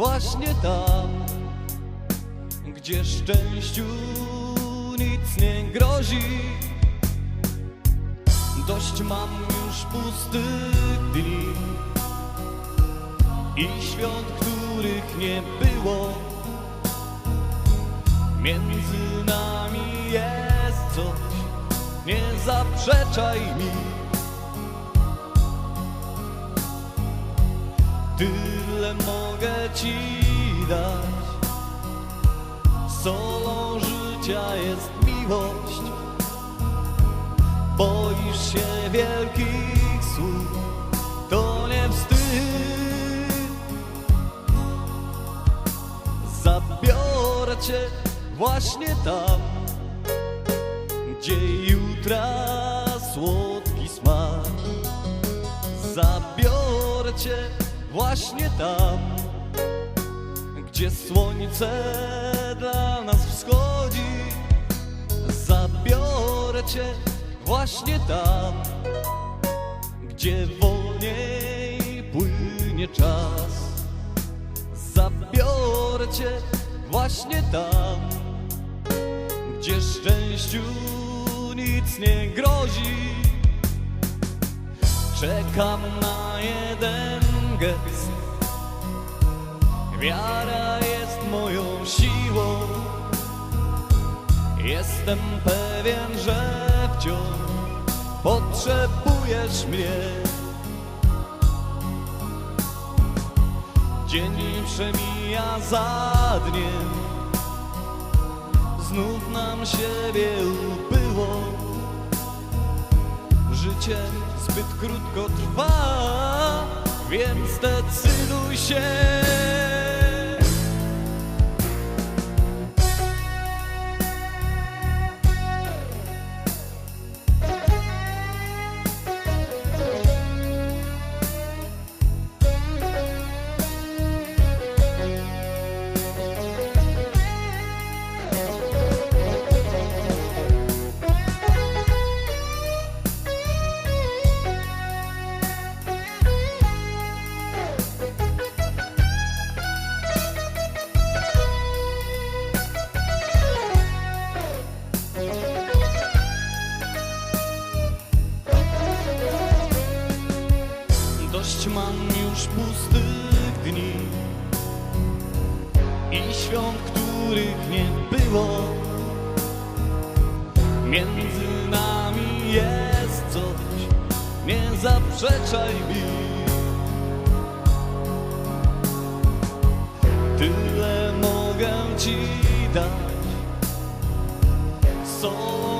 właśnie tam, gdzie szczęściu nic nie grozi. Dość mam już pustych dni i świąt, których nie było. Między nami jest coś, nie zaprzeczaj mi. Mogę ci dać. Solą życia jest miłość. Boisz się wielkich słów, to nie wstyd. Zabiorę cię właśnie tam, gdzie jutra słodki smak. Zabiorę cię właśnie tam, gdzie słońce dla nas wschodzi. Zabiorę cię właśnie tam, gdzie wolniej płynie czas. Zabiorę cię właśnie tam, gdzie szczęściu nic nie grozi. Czekam na jeden gest. Wiara jest moją siłą. Jestem pewien, że wciąż potrzebujesz mnie. Dzień przemija za dniem, znów nam siebie ubyło. Życie zbyt krótko trwa, więc decyduj się. Pustych dni i świąt, których nie było. Między nami jest coś, nie zaprzeczaj mi. Tyle mogę ci dać. Solą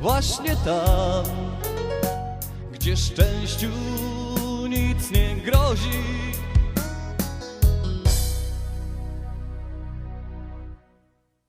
właśnie tam, gdzie szczęściu nic nie grozi.